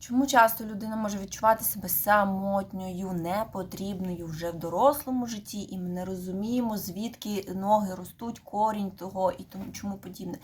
Чому часто людина може відчувати себе самотньою, непотрібною вже в дорослому житті, і ми не розуміємо, звідки ноги ростуть, корінь того і тому чому подібне.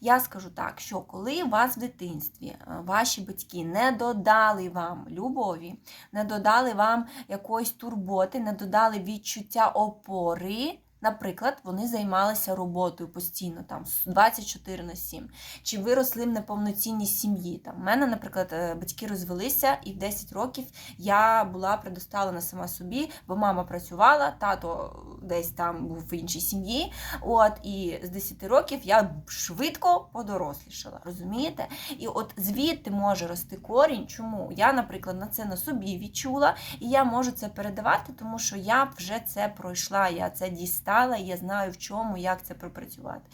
Я скажу так, що коли вас в дитинстві е, ваші батьки не додали вам любові, не додали вам якоїсь турботи, не додали відчуття опори. Наприклад, вони займалися роботою постійно, там 24 на 7. Чи виросли в неповноцінній сім'ї. Там, У мене, наприклад, е, батьки розвелися, і в 10 років я була предоставлена сама собі, бо мама працювала, тато десь там був в іншій сім'ї. От, І з 10 років я швидко подорослішала. Розумієте? І от звідти може рости корінь. Чому? Я, наприклад, на це на собі відчула, і я можу це передавати, тому що я вже це пройшла, я це дістала, і я знаю в чому, як це пропрацювати.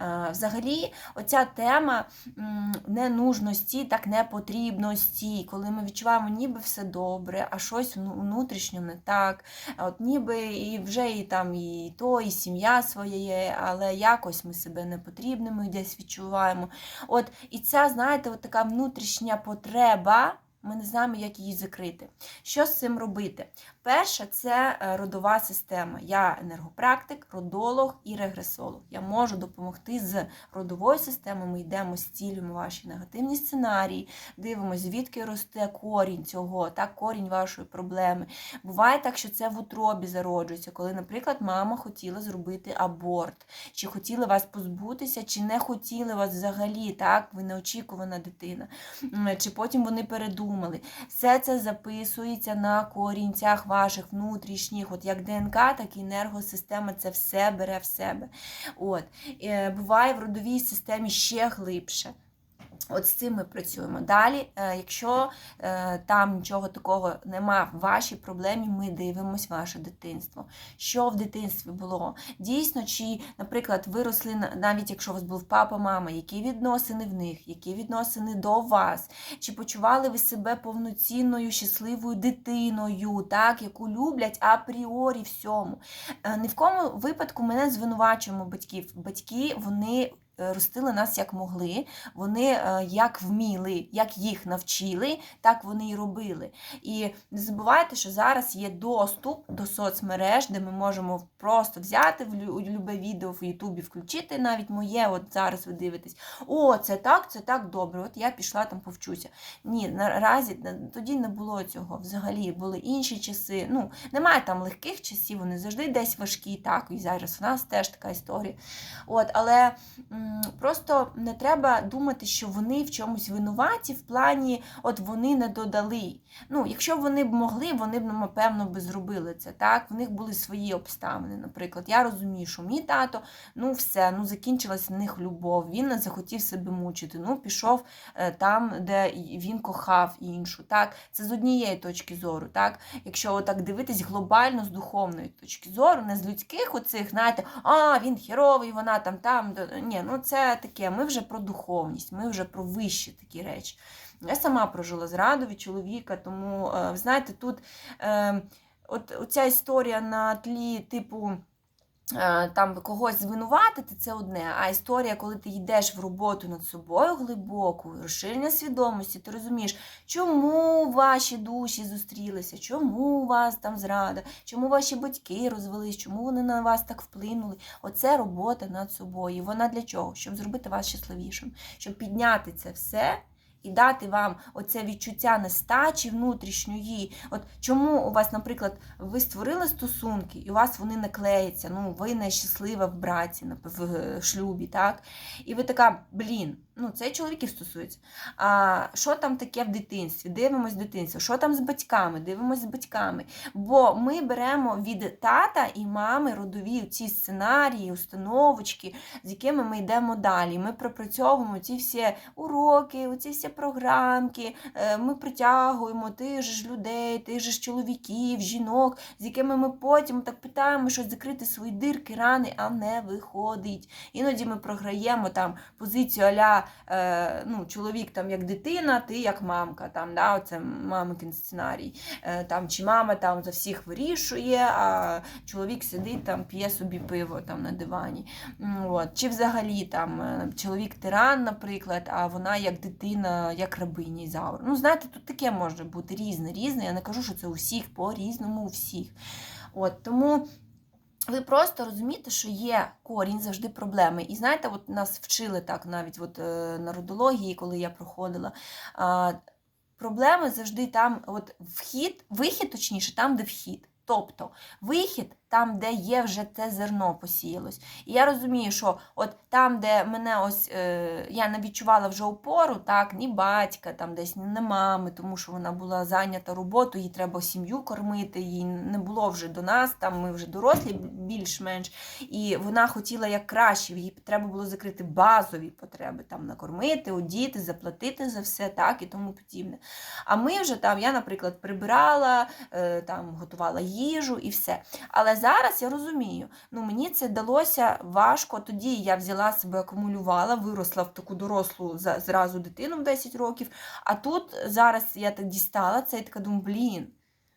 Е, Взагалі, оця тема ненужності, так непотрібності, коли ми відчуваємо, ніби все добре, а щось внутрішньо не так. От ніби і вже і там і то, і сім'я своя є, але якось ми себе непотрібними десь відчуваємо. От і ця, знаєте, от така внутрішня потреба. Ми не знаємо, як її закрити. Що з цим робити? Перше, це е, родова система. Я енергопрактик, родолог і регресолог. Я можу допомогти з родовою системою. Ми йдемо, зцілюємо ваші негативні сценарії, дивимося, звідки росте корінь цього, так, корінь вашої проблеми. Буває так, що це в утробі зароджується, коли, наприклад, мама хотіла зробити аборт, чи хотіли вас позбутися, чи не хотіли вас взагалі, так, ви неочікувана дитина, чи потім вони передумали. Все це записується на корінцях ваших внутрішніх, от як ДНК, так і енергосистема це все бере в себе. От. Е, Буває в родовій системі ще глибше. От з цим ми працюємо. Далі, е, якщо е, там нічого такого нема в вашій проблемі, ми дивимося ваше дитинство. Що в дитинстві було? Дійсно, чи, наприклад, виросли на- навіть якщо у вас був папа, мама, які відносини в них, які відносини до вас, чи почували ви себе повноцінною, щасливою дитиною, так, яку люблять апріорі всьому. Е, Ні в кому випадку ми не звинувачуємо батьків. Батьки вони ростили нас як могли, вони е, як вміли, як їх навчили, так вони і робили. І не забувайте, що зараз є доступ до соцмереж, де ми можемо просто взяти в любе відео в Ютубі, включити навіть моє, от зараз ви дивитесь. О, це так, це так добре. От я пішла там повчуся. Ні, наразі тоді не було цього. Взагалі були інші часи. Ну, немає там легких часів, вони завжди десь важкі, так, і зараз в нас теж така історія. От, але просто не треба думати, що вони в чомусь винуваті в плані, от вони не додали. Ну, якщо вони б могли, вони б, напевно, би зробили це. Так, в них були свої обставини. Наприклад, я розумію, що мій тато, ну все, ну закінчилась в них любов. Він не захотів себе мучити. Ну, пішов е, там, де він кохав іншу. Так, це з однієї точки зору. Так, якщо отак дивитись глобально з духовної точки зору, не з людських оцих, знаєте, а він херовий, вона там там. Ні, ну це таке. Ми вже про духовність, ми вже про вищі такі речі. Я сама прожила зраду від чоловіка, тому е, ви знаєте, тут е, от оця історія на тлі, типу. Е, Там когось звинуватити це одне, а історія, коли ти йдеш в роботу над собою глибоку, розширення свідомості, ти розумієш, чому ваші душі зустрілися, чому у вас там зрада, чому ваші батьки розвелись, чому вони на вас так вплинули. Оце робота над собою. Вона для чого? Щоб зробити вас щасливішим, щоб підняти це все. І дати вам оце відчуття нестачі внутрішньої. От чому у вас, наприклад, ви створили стосунки, і у вас вони не клеяться, ну ви не щаслива в браці, в шлюбі, так? І ви така, блін, ну це чоловіків стосується. А що там таке в дитинстві? Дивимось дитинство, що там з батьками? Дивимось з батьками. Бо ми беремо від тата і мами родові ці сценарії, установочки, з якими ми йдемо далі. Ми пропрацьовуємо ці всі уроки, оці всі програмки. е, Ми притягуємо тих ж людей, же ж чоловіків, жінок, з якими ми потім так питаємо, що закрити свої дирки, рани, а не виходить. Іноді ми програємо там позицію аля е, ну, чоловік там як дитина, ти як мамка, там, да, оце мамикин сценарій. Е, там, чи мама там за всіх вирішує, а чоловік сидить там, п'є собі пиво там на дивані. От. Чи взагалі там е, чоловік тиран, наприклад, а вона як дитина, як рабиня Ізаура. Ну, знаєте, тут таке може бути різне, різне. Я не кажу, що це у всіх, по-різному у всіх. От, тому ви просто розумієте, що є корінь завжди проблеми. І знаєте, от нас вчили так навіть от, е, на родології, коли я проходила. Проблеми завжди там, от вхід, вихід, точніше, там, де вхід. Тобто вихід там, де є вже те зерно посіялось. І я розумію, що от там, де мене ось е, я не відчувала вже опору, так, ні батька, там десь ні мами, тому що вона була зайнята роботою, їй треба сім'ю кормити, їй не було вже до нас, там ми вже дорослі більш-менш. І вона хотіла як краще, їй треба було закрити базові потреби, там накормити, одіти, заплатити за все, так і тому подібне. А ми вже там, я, наприклад, прибирала, е, там готувала їжу і все. Але зараз я розумію, ну мені це далося важко. Тоді я взяла себе, акумулювала, виросла в таку дорослу зразу дитину в 10 років. А тут зараз я так дістала це і така думаю, блін.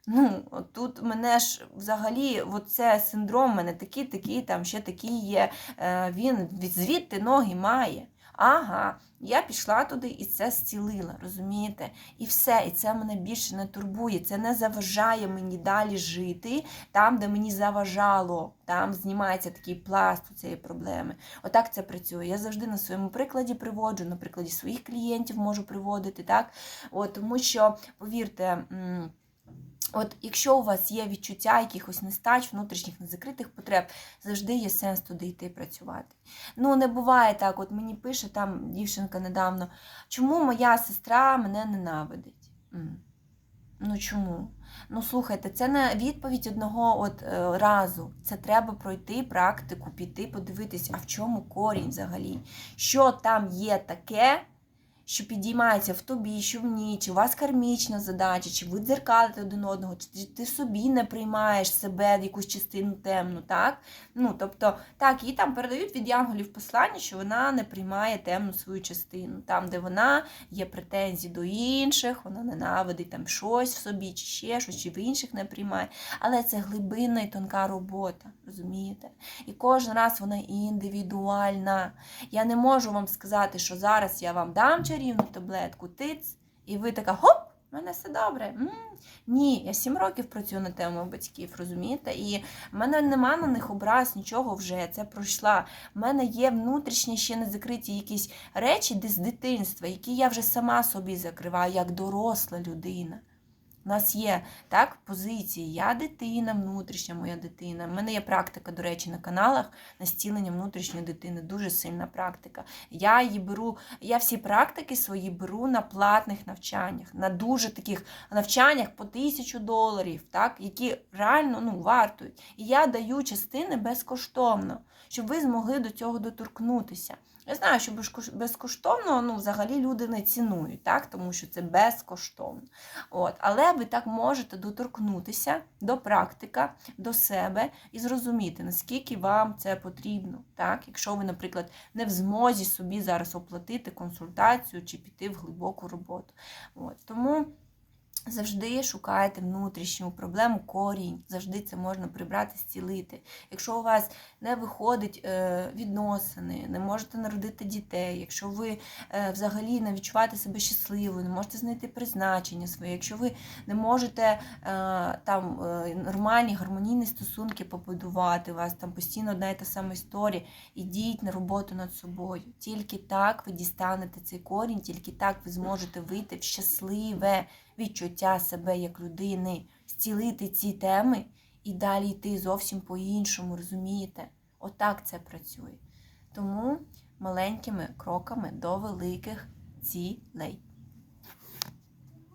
Ну, тут мене ж взагалі, це синдром, мене такий, такий, там ще такий є. Е, він від звідти ноги має. Ага, я пішла туди і це зцілила, розумієте? І все, і це мене більше не турбує. Це не заважає мені далі жити там, де мені заважало. Там знімається такий пласт у цієї проблеми. Отак це працює. Я завжди на своєму прикладі приводжу, на прикладі своїх клієнтів можу приводити, так? От, тому що, повірте. От, якщо у вас є відчуття якихось нестач, внутрішніх незакритих потреб, завжди є сенс туди йти працювати. Ну, не буває так, от мені пише там дівчинка недавно, чому моя сестра мене ненавидить? Ну чому? Ну, слухайте, це не відповідь одного от е, разу. Це треба пройти практику, піти, подивитись, а в чому корінь взагалі? Що там є таке, що підіймається в тобі, що в ній, чи у вас кармічна задача, чи ви дзеркалите один одного, чи ти собі не приймаєш себе в якусь частину темну, так? Ну, тобто, так, їй там передають від янголів послання, що вона не приймає темну свою частину, там, де вона є претензії до інших, вона ненавидить там щось в собі, чи ще щось, чи в інших не приймає. Але це глибинна і тонка робота, розумієте? І кожен раз вона індивідуальна. Я не можу вам сказати, що зараз я вам дам чарівну таблетку, тиць, і ви така хоп, в мене все добре. М, Ні, я сім років працюю на тему батьків, розумієте? І в мене нема на них образ, нічого вже. Це пройшла. В мене є внутрішні ще не закриті якісь речі десь з дитинства, які я вже сама собі закриваю, як доросла людина. У нас є так позиції. Я дитина, внутрішня моя дитина. У мене є практика, до речі, на каналах на стілення внутрішньої дитини. Дуже сильна практика. Я її беру, я всі практики свої беру на платних навчаннях, на дуже таких навчаннях по тисячу доларів, так, які реально ну, вартують. І я даю частини безкоштовно, щоб ви змогли до цього доторкнутися. Я знаю, що безкоштовно ну, взагалі люди не цінують, так? тому що це безкоштовно. От. Але ви так можете доторкнутися до практика, до себе і зрозуміти, наскільки вам це потрібно. Так? Якщо ви, наприклад, не в змозі собі зараз оплатити консультацію чи піти в глибоку роботу. От. Тому. Завжди шукайте внутрішню проблему, корінь. Завжди це можна прибрати, зцілити. Якщо у вас не виходить е, відносини, не можете народити дітей, якщо ви е, взагалі не відчуваєте себе щасливою, не можете знайти призначення своє, якщо ви не можете е, там нормальні гармонійні стосунки побудувати, у вас там постійно одна і та сама історія, ідіть на роботу над собою. Тільки так ви дістанете цей корінь, тільки так ви зможете вийти в щасливе відчуття себе як людини, зцілити ці теми і далі йти зовсім по-іншому, розумієте? Отак це працює. Тому маленькими кроками до великих цілей.